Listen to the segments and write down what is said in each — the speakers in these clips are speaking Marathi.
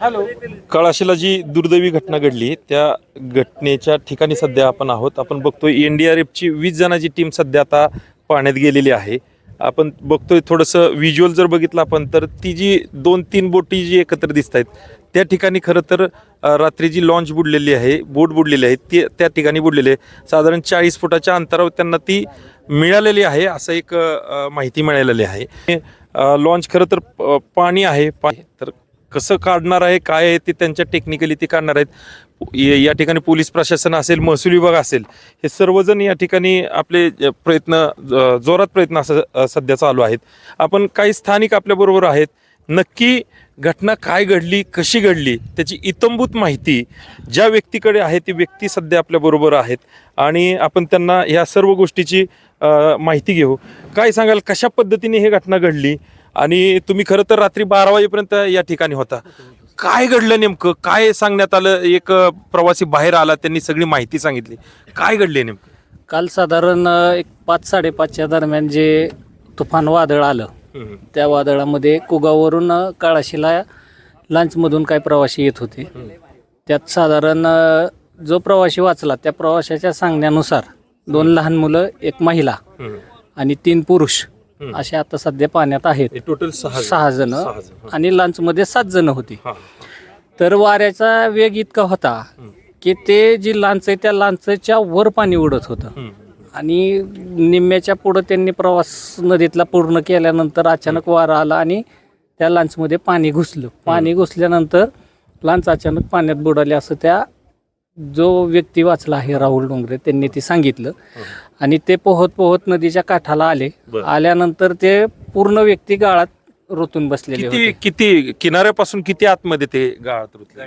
हॅलो. कळाशीला जी दुर्दैवी घटना घडली त्या घटनेच्या ठिकाणी सध्या आपण आहोत. आपण बघतोय एन डी आर एफची वीस जणांची टीम सध्या आता पाण्यात गेलेली आहे. आपण बघतोय थोडंसं व्हिज्युअल जर बघितलं आपण तर ती जी दोन तीन बोटी जी एकत्र दिसत आहेत त्या ठिकाणी खरं तर रात्री जी लॉन्च बुडलेली आहे बोट बुडलेली आहे ती त्या ठिकाणी बुडलेली आहे. साधारण चाळीस फुटाच्या अंतरावर त्यांना ती मिळालेली आहे असं एक माहिती मिळालेली आहे. लॉन्च खरं तर पाणी आहे. तर कसं काढणार आहे काय आहे ते त्यांच्या टेक्निकली ते काढणार आहेत. या ठिकाणी पोलीस प्रशासन असेल महसूल विभाग असेल हे सर्वजण या ठिकाणी आपले प्रयत्न जोरात प्रयत्न असं सध्या चालू आहेत. आपण काही स्थानिक आपल्याबरोबर आहेत. नक्की घटना काय घडली कशी घडली त्याची इतंभूत माहिती ज्या व्यक्तीकडे आहे ती व्यक्ती सध्या आपल्याबरोबर आहेत. आणि आपण त्यांना ह्या सर्व गोष्टीची माहिती घेऊ. काय सांगाल कशा पद्धतीने ही घटना घडली? आणि तुम्ही खरं तर रात्री बारा वाजेपर्यंत या ठिकाणी होता. काय घडलं नेमकं? काय सांगण्यात आलं? एक प्रवासी बाहेर आला त्यांनी सगळी माहिती सांगितली. काय घडले नेमकं? काल साधारण एक पाच साडेपाचच्या दरम्यान जे तुफान वादळ आलं त्या वादळामध्ये कुगावरून काळाशीला लांचमधून काही प्रवासी येत होते. त्यात साधारण जो प्रवासी वाचला त्या प्रवाशाच्या सांगण्यानुसार दोन लहान मुलं एक महिला आणि तीन पुरुष. असे आता सध्या पाण्यात आहेत. टोटल सहा जण. आणि लांचमध्ये सात जण होती. तर वाऱ्याचा वेग इतका होता. की ते जी लांच आहे त्या लांचच्या वर पाणी उडत होतं. आणि निम्म्याच्या पुढं त्यांनी प्रवास नदीतला पूर्ण केल्यानंतर अचानक वारा आला आणि त्या लांचमध्ये पाणी घुसलं. पाणी घुसल्यानंतर लांच अचानक पाण्यात बुडाले असं त्या जो व्यक्ती वाचला आहे राहुल डोंगरे त्यांनी ते सांगितलं. आणि ते पोहत पोहत नदीच्या काठाला आले. आल्यानंतर ते पूर्ण व्यक्ती गाळात रोतून बसलेले किती होते. किती किनाऱ्यापासून किती आतमध्ये ते गाळात रुतले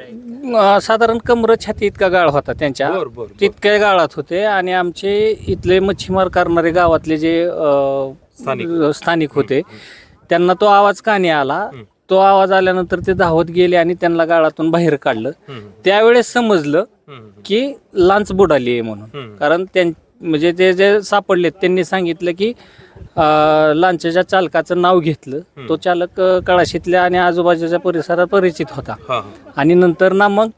अं, साधारण कमर छाती इतका गाळ होता त्यांच्या. बर बर तितक्या गाळात होते. आणि आमचे इथले मच्छीमार करणारे गावातले जे अ, स्थानिक. स्थानिक होते. त्यांना तो आवाज कानी आला. तो आवाज आल्यानंतर ते धावत गेले आणि त्यांना गाळातून बाहेर काढलं. त्यावेळेस समजलं की लांच बुडाली आहे म्हणून. कारण त्यां म्हणजे ते जे सापडले त्यांनी सांगितलं की लांचच्या चालकाचं नाव घेतलं. तो चालक कळाशीतल्या आणि आजूबाजूच्या परिसरात परिचित होता. आणि नंतर ना मग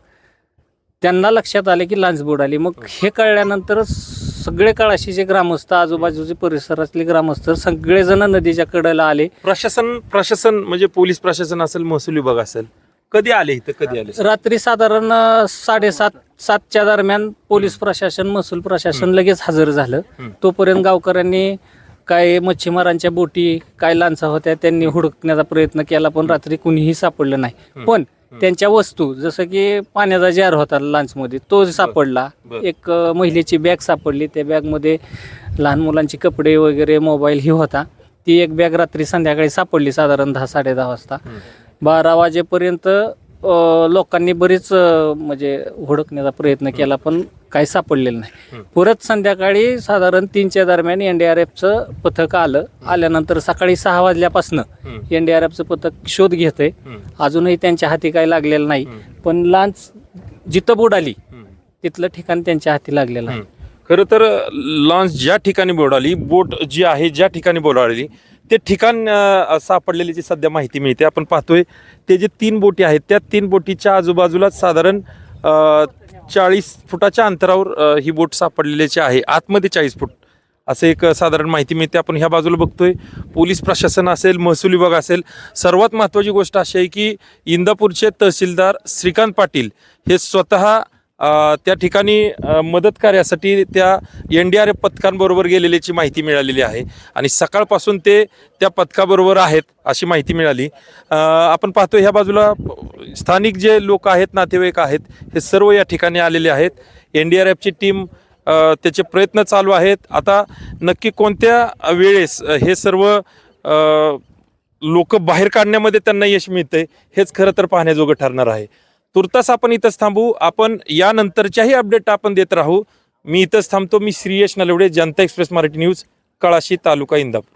त्यांना लक्षात आले की लांच बुडाली मग हे कळल्यानंतर सगळे कळाशीचे ग्रामस्थ आजूबाजूचे परिसरातले ग्रामस्थ सगळेजण नदीच्या कडेला आले. प्रशासन प्रशासन म्हणजे पोलीस प्रशासन असेल महसूल विभाग असेल कधी आले इथं? कधी आले? रात्री साधारण साडेसात सातच्या दरम्यान पोलीस प्रशासन महसूल प्रशासन लगेच हजर झालं. तोपर्यंत गावकऱ्यांनी काय मच्छीमारांच्या बोटी काय लांचा होत्या त्यांनी हुडकण्याचा प्रयत्न केला पण रात्री कुणीही सापडलं नाही. पण त्यांच्या वस्तू जसं की पाण्याचा जार होता लांचमध्ये तो सापडला. एक महिलेची बॅग सापडली. त्या बॅगमध्ये लहान मुलांचे कपडे वगैरे मोबाईल ही होता. ती एक बॅग रात्री संध्याकाळी सापडली साधारण दहा साडे दहा वाजता. बारा वाजेपर्यंत लोकांनी बरीच म्हणजे हुडकण्याचा प्रयत्न केला पण काही सापडलेलं नाही. परत संध्याकाळी साधारण तीनच्या दरम्यान एन डी आर एफचं पथक आलं. आल्यानंतर सकाळी सहा वाजल्यापासनं एन डी आर एफचं पथक शोध घेतंय. अजूनही त्यांच्या हाती काही लागलेलं नाही. पण लांच जिथं बुडाली तिथलं ठिकाण त्यांच्या हाती लागलेलं आहे. खरं तर लॉन्च ज्या ठिकाणी बोडाली बोट जी आहे ज्या ठिकाणी बुडाली ते ठिकाण सापडलेली जी सध्या माहिती मिळते आपण पाहतोय ते जे तीन बोटी आहेत त्या तीन बोटीच्या आजूबाजूला साधारण चाळीस फुटाच्या अंतरावर ही बोट सापडलेल्याची आहे आतमध्ये चाळीस फूट. असं एक साधारण माहिती मिळते आपण ह्या बाजूला बघतोय पोलीस प्रशासन असेल महसूल विभाग असेल सर्वात महत्त्वाची गोष्ट अशी आहे की इंदापूरचे तहसीलदार श्रीकांत पाटील हे स्वतः त्या ठिकाणी मदत कार्यासाठी त्या एन डी आर एफ पथकांबरोबर गेलेल्याची माहिती मिळालेली आहे. आणि सकाळपासून ते त्या पथकाबरोबर आहेत अशी माहिती मिळाली. आपण पाहतो ह्या बाजूला स्थानिक जे लोक आहेत नातेवाईक आहेत हे सर्व या ठिकाणी आलेले आहेत. एन डी आर एफची टीम त्याचे प्रयत्न चालू आहेत. आता नक्की कोणत्या वेळेस हे सर्व लोक बाहेर काढण्यामध्ये त्यांना यश मिळतंय हेच खरं तर पाहण्याजोगं ठरणार आहे. तुर्तास आपण इथंच थांबू. आपण यानंतरच्याही अपडेट आपण देत राहू. मी इथंच थांबतो. मी श्रीयश नलवडे जनता एक्सप्रेस मराठी न्यूज कळाशी तालुका इंदापूर.